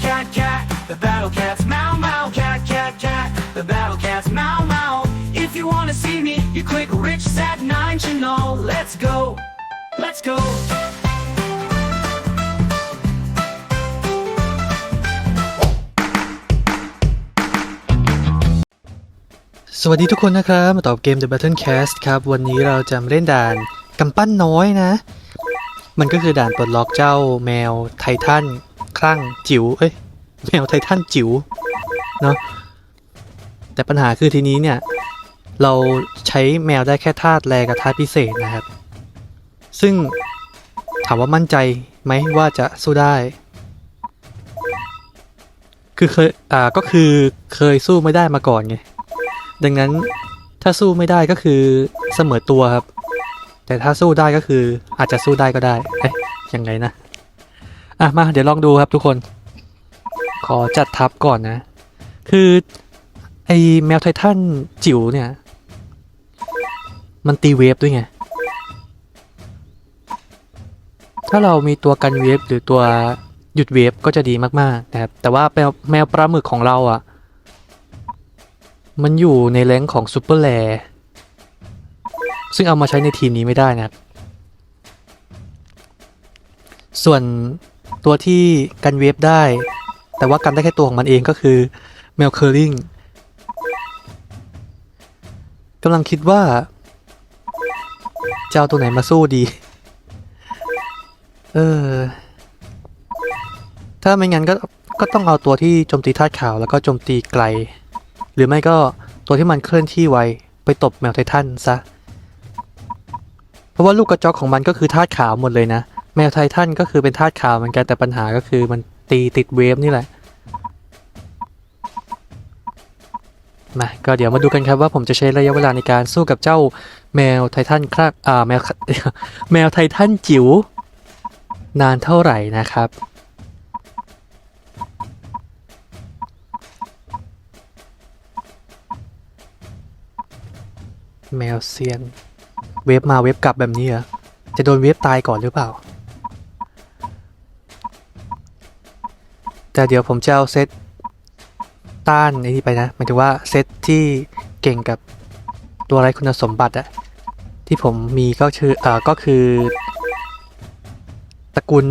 cat, cat, cat. The battle cats meow, meow, cat, cat, cat. The battle cats meow, meow. If you wanna see me, you click Rich Sat 9 channel. Let's go. Let's go. สวัสดีทุกคนนะครับ มาตอบเกม The Battle Cast ครับ วันนี้เราจะมาเล่นด่านกำปั้นน้อยนะ มันก็คือด่านปลดล็อกเจ้าแมวไททัน คลั่งจิ๋วเอ้ยแมวไททันจิ๋วเนาะแต่ปัญหาคือทีนี้เนี่ย เราใช้แมวได้แค่ธาตุแรงกับธาตุพิเศษนะครับ ซึ่งถามว่ามั่นใจไหมว่าจะสู้ได้ คือเคยอ่าก็คือเคยสู้ไม่ได้มาก่อนไง ดังนั้นถ้าสู้ไม่ได้ก็คือเสมอตัวครับ แต่ถ้าสู้ได้ก็คืออาจจะสู้ได้ก็ได้ เอ๊ะยังไงนะ อะมาเดี๋ยวลองดูครับทุกคน ขอจัดทับก่อนนะ คือไอแมวไททันจิ๋วเนี่ย มันตีเวฟด้วยไง ถ้าเรามีตัวกันเวฟหรือตัวหยุดเวฟก็จะดีมากๆนะครับ แต่ว่าแมวแมวปลาหมึกของเราอะ มันอยู่ในแรงของซูเปอร์แลซึ่งเอามาใช้ในทีมนี้ไม่ได้นะครับส่วน ตัวที่กันเวฟได้ แต่ว่ากันได้แค่ตัวของมันเองก็คือแมวเคอร์ลิงกำลังคิดว่าจะเอาตัวไหนมาสู้ดี เออ ถ้าไม่งั้นก็ก็ต้องเอาตัวที่โจมตีธาตุขาวแล้วก็โจมตีไกล หรือไม่ก็ตัวที่มันเคลื่อนที่ไวไปตบแมวไททันซะ เพราะว่าลูกกระจอกของมันก็คือธาตุขาวหมดเลยนะ แมวไททันก็คือเป็นธาตุขาวเหมือนกันแต่ปัญหาก็คือมันตีติดเวฟนี่แหละ มา ก็เดี๋ยวมาดูกันครับว่าผมจะใช้ระยะเวลาในการสู้กับเจ้าแมวไททันคลากอ่าแมวแมวไททันจิ๋วนานเท่าไหร่นะครับแมวเซียน เวฟมาเวฟกลับแบบนี้เหรอ จะโดนเวฟตายก่อนหรือเปล่า แต่เดี๋ยวผมจะเอาเซตต้านไอ้นี่ไปนะหมายถึงว่าเซตที่เก่งกับตัวไรคุณสมบัติอะที่ผมมีก็คือเอ่อก็คือตระกูล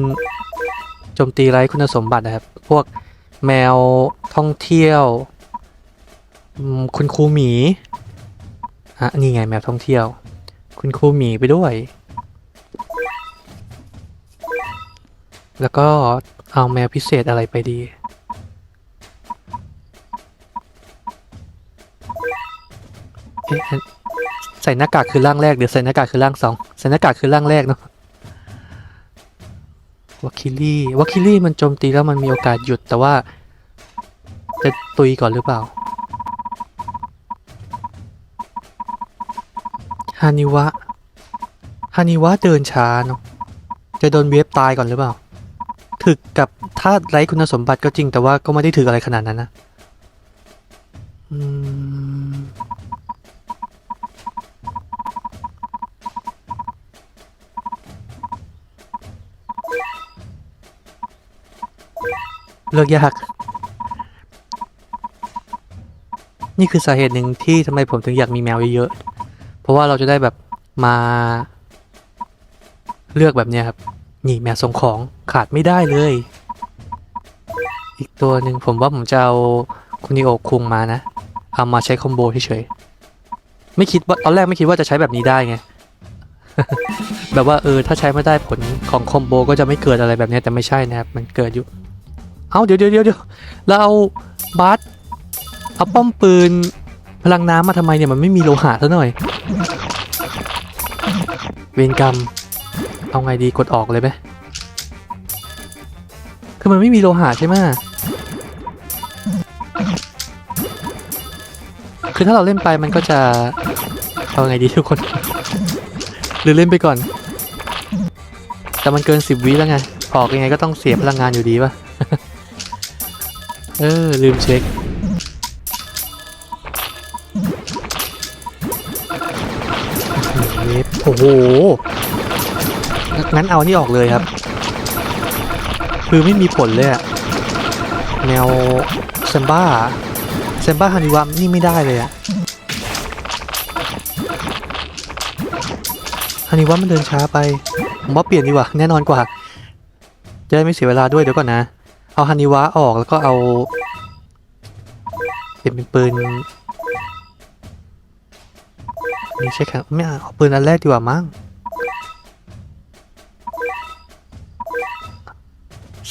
โจมตีไร้คุณสมบัตินะครับ พวกแมวท่องเที่ยว คุณครูหมีอะนี่ไงแมวท่องเที่ยว คุณครูหมีไปด้วย แล้วก็ เอาแมวพิเศษอะไรไปดีเอ๊ะอันใส่หน้ากากคือร่างแรกหรือใส่หน้ากากคือร่างสองใส่หน้ากากคือร่างแรกเนาะวาคิลี่วาคิลี่มันโจมตีแล้วมันมีโอกาสหยุดแต่ว่า จะตุยก่อนหรือเปล่าฮานิวะฮานิวะเดินช้าเนาะจะโดนเวฟตายก่อนหรือเปล่า ถึกกับธาตุไร้คุณสมบัติก็จริงแต่ว่าก็ไม่ได้ถึกอะไรขนาดนั้นนะเลือกยาก นี่คือสาเหตุหนึ่งที่ทำไมผมถึงอยากมีแมวเยอะๆ เพราะว่าเราจะได้แบบมาเลือกแบบเนี้ยครับ นี่แมวส่งของขาดไม่ได้เลย อีกตัวหนึ่งผมว่าผมจะเอาคุนิโอคุงมานะ เอามาใช้คอมโบเฉยๆไม่คิดว่าตอนแรกไม่คิดว่าจะใช้แบบนี้ได้ไง แบบว่าเออถ้าใช้ไม่ได้ผลของคอมโบก็จะไม่เกิดอะไรแบบนี้แต่ไม่ใช่นะครับ มันเกิดอยู่ เอาเดี๋ยวเดี๋ยวเดี๋ยวเดี๋ยวเราเอาบาสเอาป้อมปืนพลังน้ำมาทำไมเนี่ยมันไม่มีโลหะซะหน่อย เวรกรรม เอาไงดีกดออกเลยไหมคือมันไม่มีโลหะใช่ไหมคือถ้าเราเล่นไปมันก็จะ เอาไงดีทุกคน หรือเล่นไปก่อน แต่มันเกินสิบวิแล้วไง ออกยังไงก็ต้องเสียพลังงานอยู่ดีป่ะ เออ ลืมเช็คโอ้โห งั้นเอานี่ออกเลยครับ คือไม่มีผลเลยอะแมวเซมบ้าเซมบ้าฮานิวะนี่ไม่ได้เลยอะฮานิวะมันเดินช้าไปผมว่าเปลี่ยนดีกว่าแน่นอนกว่า จะได้ไม่เสียเวลาด้วยเดี๋ยวก่อนนะ เอาฮานิวะออกแล้วก็เอาเปลี่ยนเป็นปืนนี่ใช่ครับไม่เอาเอาปืนอันแรกดีกว่ามั้ง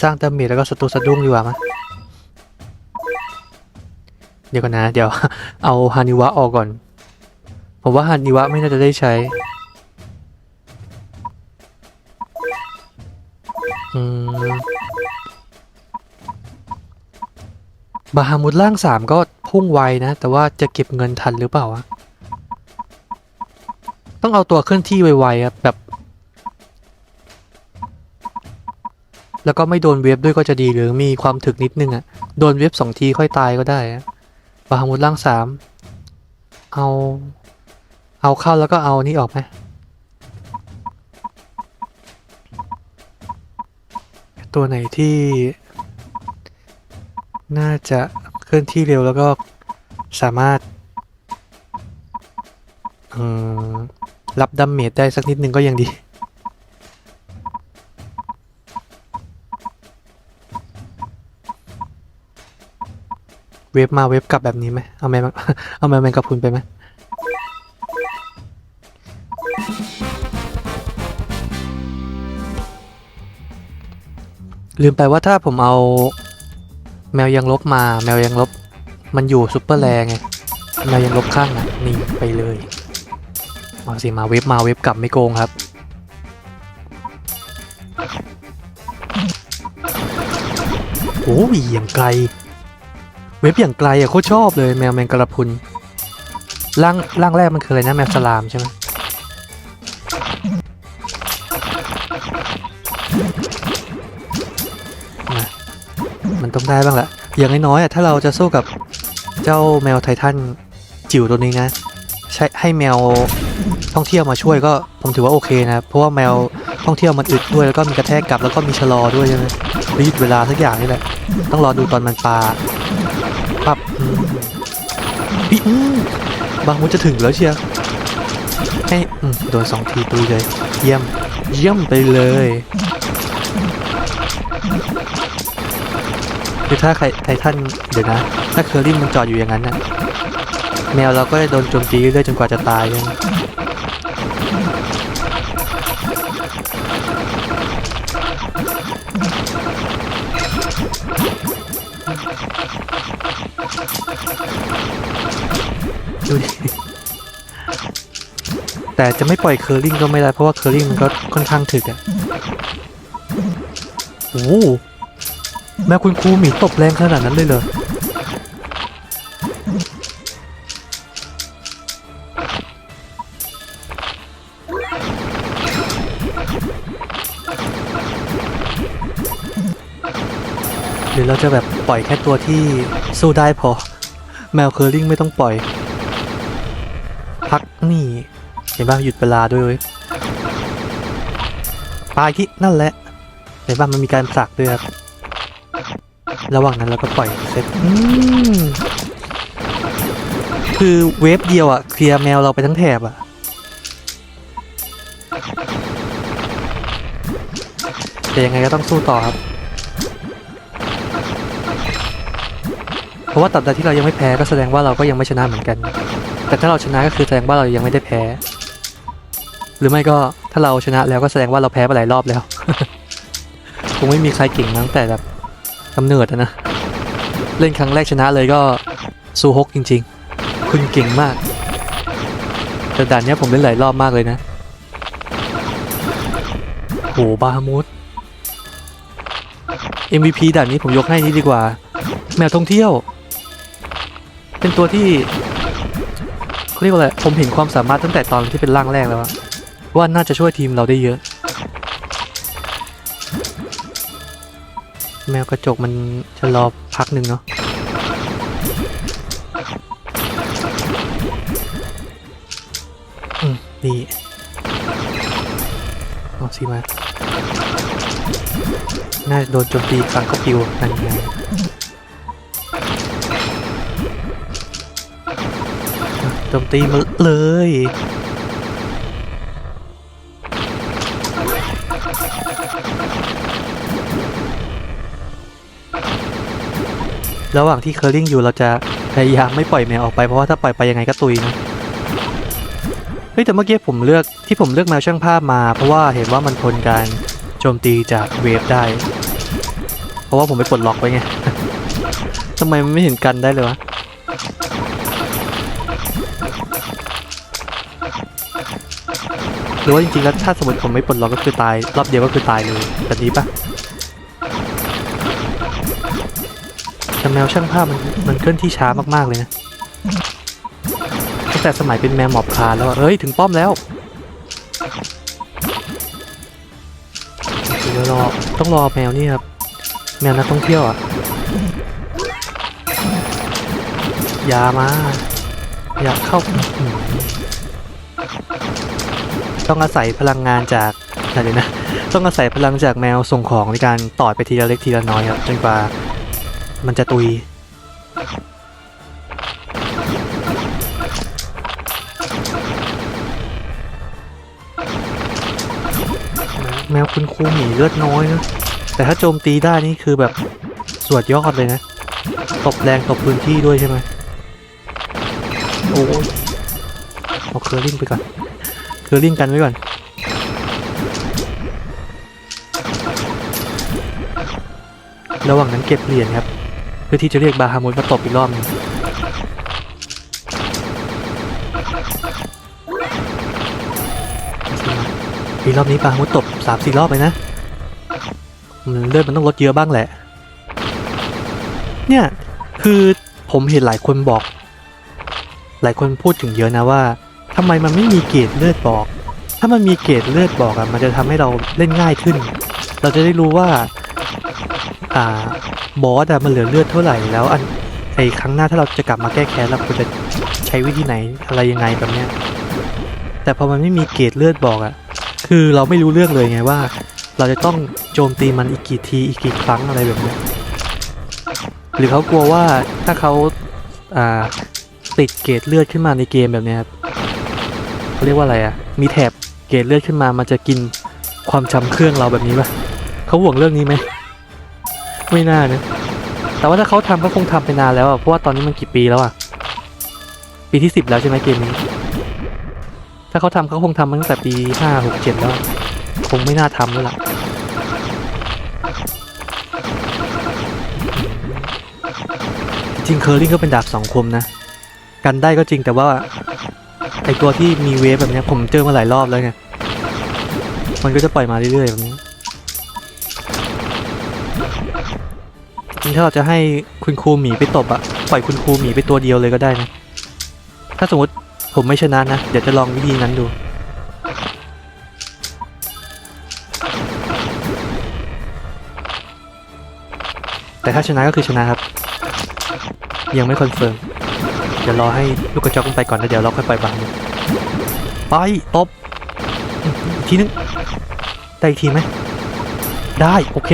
สร้างดาเมจแล้วก็ศัตรูสะดุ้งดีกว่ามั้ยเดี๋ยวก่อนนะ เดี๋ยวเอาฮานิวะออกก่อน ผมว่าฮานิวะไม่น่าจะได้ใช้ อืมบาฮามุดล่างสามก็พุ่งไวนะ แต่ว่าจะเก็บเงินทันหรือเปล่าอะต้องเอาตัวเคลื่อนที่ไวๆครับแบบ แล้วก็ไม่โดนเวฟด้วยก็จะดีหรือมีความถึกนิดนึงอะ่ะโดนเวฟสองทีค่อยตายก็ได้อะบาฮามุดล่างสามเอาเอาเข้าแล้วก็เอานี่ออกไหมตัวไหนที่ น่าจะเคลื่อนที่เร็วแล้วก็สามารถรับดัมเมจได้สักนิดนึงก็ยังดี เว็บมาเว็บกลับแบบนี้ไหมเอาแมงเอาแมงแมงกะพุนไปไหมลืมไปว่าถ้าผมเอาแมวยังลบมาแมวยังลบ มันอยู่ซุปเปอร์แรงไงแมวยังลบข้างอะนี่ไปเลยเอาสิมาเว็บมาเว็บกลับไม่โกงครับ โอ้ยย่างไกล เว็บอย่างไกลอะโคตรชอบเลยแมวแมงกระพุนร่างร่างแรกมันคืออะไรนะแมวสลามใช่ไหมมันต้องได้บ้างแหละอย่างน้อยๆอะถ้าเราจะสู้กับเจ้าแมวไททันจิ๋วตัวนี้นะ ใช้ให้แมวท่องเที่ยวมาช่วยก็ผมถือว่าโอเคนะเพราะว่าแมวท่องเที่ยวมันอึดด้วยแล้วก็มีกระแทกกลับแล้วก็มีชะลอด้วยใช่ไหมรือหยุดเวลาสักอย่างนี่แหละต้องรอดูตอนมันปลา ปับพี่บางมุดจะถึงแล้วเชียวให้อืมโดนสองทีตุยเลย เยี่ยม เยี่ยมไปเลยคือถ้าใครไททันเดี๋ยวนะ ถ้าเคอรี่มันจอดอยู่อย่างนั้นนะแมวเราก็จะโดนโจมตีเรื่อยจนกว่าจะตายยัง ดูดิแต่จะไม่ปล่อยเคอร์ลิงก็ไม่ได้เพราะว่าเคอร์ลิงมันก็ค่อนข้างถึกอะโอ้โหแม่คุณครูหมีตบแรงขนาดนั้นเลยเหรอหรือเราจะแบบปล่อยแค่ตัวที่สู้ได้พอ แมวเคอร์ลิงไม่ต้องปล่อย พักนี่ เห็นป่ะหยุดเวลาด้วยเว้ยปลายที่นั่นแหละเห็นป่ะมันมีการผลักด้วยครับระหว่างนั้นเราก็ปล่อยเสร็จคือเวฟเดียวอะเคลียร์แมวเราไปทั้งแถบอะแต่ยังไงก็ต้องสู้ต่อครับ เพราะว่าตราบใดที่เรายังไม่แพ้ก็แสดงว่าเราก็ยังไม่ชนะเหมือนกัน แต่ถ้าเราชนะก็คือแสดงว่าเรายังไม่ได้แพ้ หรือไม่ก็ถ้าเราชนะแล้วก็แสดงว่าเราแพ้ไปหลายรอบแล้วคงไม่มีใครเก่งมาตั้งแต่แบบกำเนิดนะ เล่นครั้งแรกชนะเลยก็ซูฮกจริง ๆ คุณเก่งมาก แต่ด่านนี้ผมเล่นหลายรอบมากเลยนะโหบาฮามุด MVP ด่านนี้ผมยกให้นี่ดีกว่า แมวท่องเที่ยว เป็นตัวที่ เรียกว่าอะไร ผมเห็นความสามารถตั้งแต่ตอนที่เป็นร่างแรกแล้วว่าน่าจะช่วยทีมเราได้เยอะ แมวกระจกมันจะรอพักหนึ่งเนาะอืมนี่เอาสิมา น่าจะโดนโจมตีฝั่งก็ปิวนั่นไง โจมตีมาเลย ระหว่างที่เคอร์ลิงอยู่เราจะพยายามไม่ปล่อยแมวออกไปเพราะว่าถ้าปล่อยไปยังไงก็ตุยนะเฮ้ยแต่เมื่อกี้ผมเลือกที่ผมเลือกแมวช่างภาพมา เพราะว่าเห็นว่ามันทนการโจมตีจากเวฟได้ เพราะว่าผมไปปลดล็อกไว้ไงทำไมมันไม่เห็นกันได้เลยวะ รือว่าจริงๆแล้วถ้าสมมติผมไม่ปลดล็อกก็คือตาย รอบเดียวก็คือตายเลยแบบนี้ปะแต่แมวช่างภาพมันมันเคลื่อนที่ช้ามากๆเลยนะตั้งแต่สมัยเป็นแมวหมอบคาแล้วเฮ้ยถึงป้อมแล้วเดี๋ยวรอต้องรอแมวนี่ครับแมวนักท่องเที่ยวอะอย่ามา อยากเข้าอืม ต้องอาศัยพลังงานจากอะไรนะ ต้องอาศัยพลังจากแมวส่งของในการต่อไปทีละเล็กทีละน้อยครับจนกว่ามันจะตุยแมวคุณครูหมีเลือดน้อยนะแต่ถ้าโจมตีได้นี่คือแบบสวดยอดเลยนะ ตบแรงตบพื้นที่ด้วยใช่ไหมโอ้เอาเคอร์ลิงไปก่อน คอร์ลิงกันไว้ก่อนระหว่างนั้นเก็บเหรียญครับ เพื่อที่จะเรียกบาฮามุนมาตบอีกรอบหนึงอีกรอบนี้บาฮามุนตบสามสี่รอบเลยนะเลือดมันต้องลดเยอะบ้างแหละ เนี่ย คือผมเห็นหลายคนบอก หลายคนพูดถึงเยอะนะว่า ทำไมมันไม่มีเกรดเลือดบอก ถ้ามันมีเกรดเลือดบอกอะมันจะทำให้เราเล่นง่ายขึ้น เราจะได้รู้ว่า อ่า บอสอะมันเหลือเลือดเท่าไหร่ แล้วอันไอครั้งหน้าถ้าเราจะกลับมาแก้แค้นเราควรจะใช้วิธีไหนอะไรยังไงแบบเนี้ย แต่พอมันไม่มีเกรดเลือดบอกอะคือเราไม่รู้เรื่องเลยไงว่า เราจะต้องโจมตีมันอีกกี่ทีอีกกี่ครั้งอะไรแบบเนี้ยหรือเขากลัวว่าถ้าเขาอ่าติดเกรดเลือดขึ้นมาในเกมแบบเนี้ยครับ เขาเรียกว่าอะไรอะมีแถบเกรดเลือดขึ้นมามันจะกินความจำเครื่องเราแบบนี้ปะเขาห่วงเรื่องนี้ไหมไม่น่านะแต่ว่าถ้าเขาทำก็คงทำไปนานแล้วอะเพราะว่าตอนนี้มันกี่ปีแล้วอะปีที่สิบแล้วใช่ไหมเกมนี้ถ้าเขาทำเขาคงทำมาตั้งแต่ปีห้าหกเจ็ดแล้วคงไม่น่าทำแล้วล่ะจริงเคอร์ลิงก็เป็นดาบสองคมนะ กันได้ก็จริงแต่ว่า ตัวที่มีเวฟแบบนี้ผมเจอมาหลายรอบแล้วไงมันก็จะปล่อยมาเรื่อยๆแบบนี้ถ้าเราจะให้คุณครูหมีไปตบอะปล่อยคุณครูหมีไปตัวเดียวเลยก็ได้นะ ถ้าสมมติผมไม่ชนะนะ เดี๋ยวจะลองวิธีนั้นดู แต่ถ้าชนะก็คือชนะครับ ยังไม่คอนเฟิร์ม เดี๋ยวรอให้ลูกกระจอกมันไปก่อนแล้วเดี๋ยวเราค่อยปล่อยบางมัน ไปตบอีกทีนึงได้อีกทีไหมได้โอเค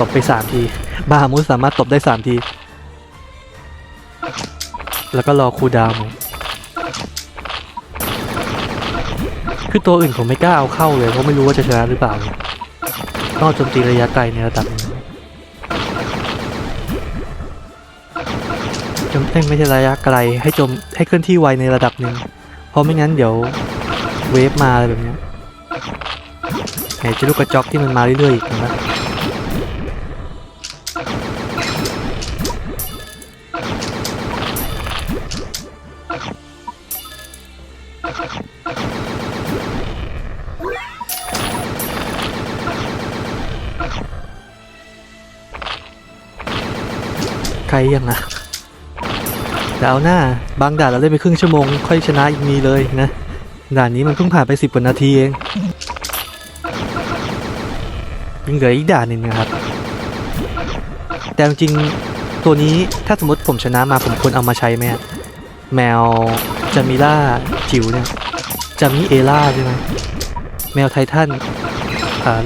ตบไปสามทีบาฮามุสสามารถตบได้สามที แล้วก็รอคูดาวน์มันคือตัวอื่นผมไม่กล้าเอาเข้าเลยเพราะไม่รู้ว่าจะชนะหรือเปล่า นอกจมตีระยะไกลในระดับนึงจมเอ้ยไม่ใช่ระยะไกลให้จมให้เคลื่อนที่ไวในระดับหนึ่ง เพราะไม่งั้นเดี๋ยวเวฟมาอะไรแบบนี้ไหนจะลูกกระจอกที่มันมาเรื่อยๆอีกนะไกลยังอะ แต่เอาหน้าบางด่านเราเล่นไปครึ่งชั่วโมง ค่อยชนะอีกมีเลยนะ ด่านนี้มันเพิ่งผ่านไปสิบกว่านาทีเองยังเหลืออีกด่านหนึ่งนะครับ แต่จริงตัวนี้ถ้าสมมติผมชนะมาผมควรเอามาใช้ไหมแมวจามิล่าจิ๋วเนี่ยจามิเอล่าใช่ไหมแมวไททัน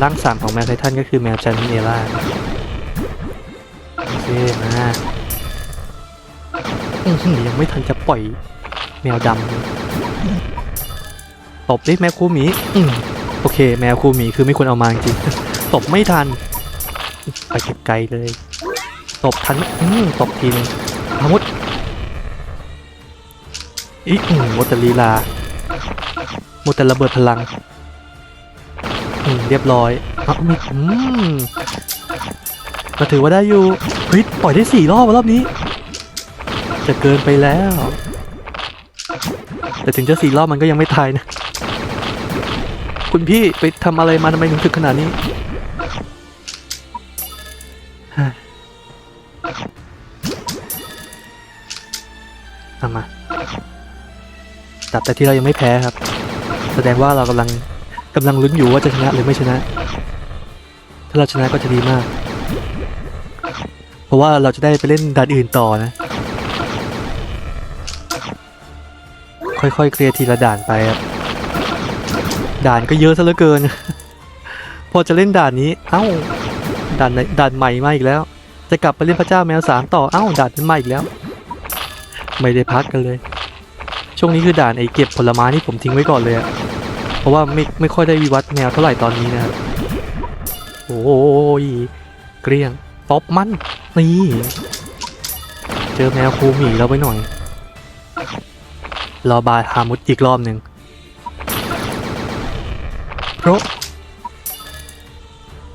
ร่างสามของแมวไททันก็คือแมวจามิเอล่าโอเคมา ยังไม่ทันจะปล่อย แมวดำตบดิแมวคูหมีอืมโอเค แมวคูหมีคือไม่ควรเอามาจริงตบไม่ทันไปไกลเลยตบทันอืมตบทีนึงอามุดอีอืมดแต่ลีลาหมดแต่ระเบิดพลังอืมเรียบร้อยอะมีอืมก็ถือว่าได้อยู่เฮ้ยปล่อยได้สี่รอบรอบนี้ จะเกินไปแล้ว แต่ถึงจะสี่รอบมันก็ยังไม่ตายนะ คุณพี่ไปทำอะไรมาทำไมถึงถึกขนาดนี้เฮ้ยเอามาตับแต่ที่เรายังไม่แพ้ครับ แสดงว่าเรากำลังกำลังลุ้นอยู่ว่าจะชนะหรือไม่ชนะ ถ้าเราชนะก็จะดีมาก เพราะว่าเราจะได้ไปเล่นด่านอื่นต่อนะ ค่อยๆ เคลียร์ทีละด่านไปครับ ด่านก็เยอะซะเหลือเกิน พอจะเล่นด่านนี้ เอ้า ด่านด่านใหม่มาอีกแล้ว จะกลับไปเล่นพระเจ้าแมวสามต่อ เอ้า ด่านนั้นมาอีกแล้ว ไม่ได้พักกันเลย ช่วงนี้คือด่านไอ้เก็บผลไม้ที่ผมทิ้งไว้ก่อนเลยเพราะว่าไม่ไม่ค่อยได้วิวัฒน์แมวเท่าไหร่ตอนนี้นะโอ้ย เกลี้ยง ป๊อปมัน นี่ เจอแมวคูหมีเราไปหน่อย รอบายฮามุดอีกรอบหนึ่งเพราะ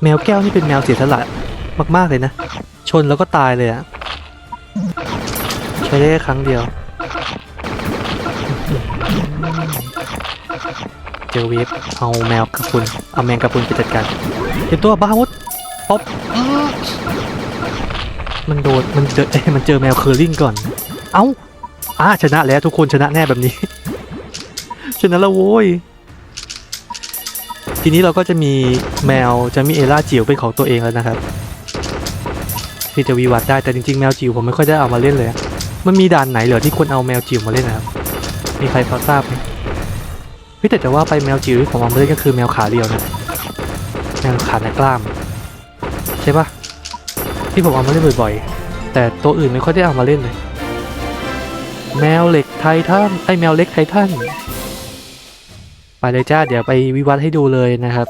แมวแก้วนี่เป็นแมวเสียสละมาก ๆ เลยนะ ชนแล้วก็ตายเลยอะใช้ได้แค่ครั้งเดียว เจอเวฟเอาแมวกระพุนเอาแมงกระพุนไปจัดการเห็นตัวบ้าวุฒป๊อปอื้อมันโดนมันเจอเอ้ยมันเจอแมวเคอร์ลิงก่อน เอ้า อ่าชนะแล้วทุกคนชนะแน่แบบนี้ ชนะแล้วโว้ย ทีนี้เราก็จะมีแมวจะมีเอล่าจิ๋วเป็นของตัวเองแล้วนะครับที่จะวิวัฒน์ได้แต่จริงๆแมวจิ๋วผมไม่ค่อยได้เอามาเล่นเลย มันมีด่านไหนเหรอที่ควรเอาแมวจิ๋วมาเล่นนะครับ มีใครพอทราบไหมพี่แต่จะว่าไปแมวจิ๋วที่ผมเอามาเล่นก็คือแมวขาเดียวนะแมวขาหน้ากล้าม ใช่ปะที่ผมเอามาเล่นบ่อยๆ แต่ตัวอื่นไม่ค่อยได้เอามาเล่นเลย แมวเหล็กไททันไอแมวเล็กไททันไปเลยจ้าเดี๋ยวไปวิวัฒน์ให้ดูเลยนะครับ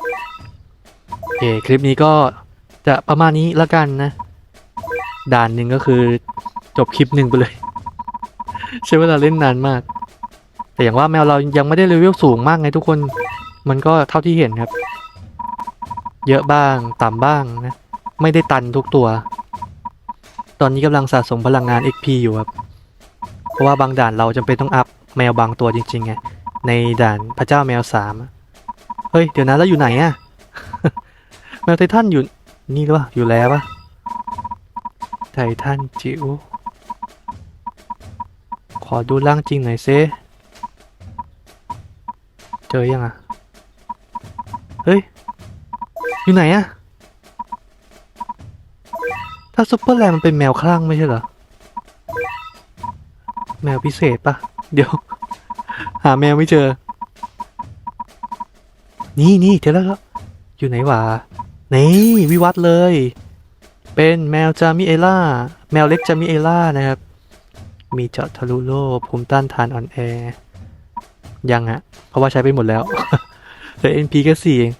โอเคคลิปนี้ก็จะประมาณนี้ละกันนะ ด่านหนึ่งก็คือจบคลิปหนึ่งไปเลย ใช้เวลาเล่นนานมาก แต่อย่างว่าแมวเรายังไม่ได้เลเวลสูงมากไงทุกคนมันก็เท่าที่เห็นครับ เยอะบ้างต่ำบ้างนะ ไม่ได้ตันทุกตัว ตอนนี้กำลังสะสมพลังงาน XP อยู่ครับ ราะว่าบางด่านเราจำเป็นต้องอัพแมวบางตัวจริงๆไงในด่านพระเจ้าแมวสามเฮ้ย เดี๋ยวนะแล้วอยู่ไหนอะแมวไททันอยู่นี่หรือเปล่าอยู่แล้วปะไททันจิ๋วขอดูร่างจริงหน่อยเซเจอยังอะเฮ้ย อยู่ไหนอะถ้าซุปเปอร์แลมมันเป็นแมวคลั่งไม่ใช่เหรอ แมวพิเศษปะเดี๋ยว หาแมวไม่เจอ นี่นี่เจอแล้วครับอยู่ไหนวะนี่วิวัฒน์เลย เป็นแมวจามิเอล่า แมวเล็กจามิเอล่านะครับ มีเจาะทะลุโลภูมิต้านทานอ่อนแอ ยังฮะเพราะว่าใช้ไปหมดแล้วแต่ NP แค่สี่เอง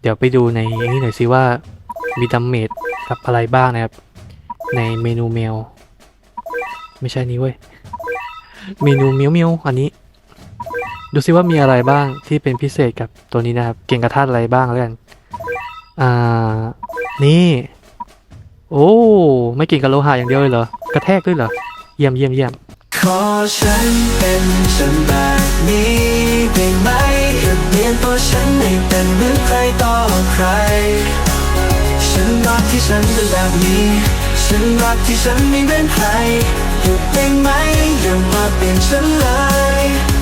เดี๋ยวไปดูในนี้หน่อยสิว่ามีดัมเมจกับอะไรบ้างนะครับ ในเมนูแมวไม่ใช่นี้เว้ย เมนูเมียวเมียวอันนี้ ดูซิว่ามีอะไรบ้างที่เป็นพิเศษกับตัวนี้นะครับ เก่งกระทาดอะไรบ้างแล้วกัน อ่า นี่ โอ้ ไม่เก่งกับโลหะอย่างเดียวเลยเหรอ กระแทกด้วยเหรอ เยี่ยมเยี่ยมเยี่ยมขอฉันเป็นฉันแบบนี้ได้ไหมเปลี่ยนตัวฉันให้เป็นเหมือนใครต่อใคร ฉันรักที่ฉันเป็นแบบนี้ ฉันรักที่ฉันไม่เป็นใครหยุดได้ไหมอย่ามาเปลี่ยนฉันเลย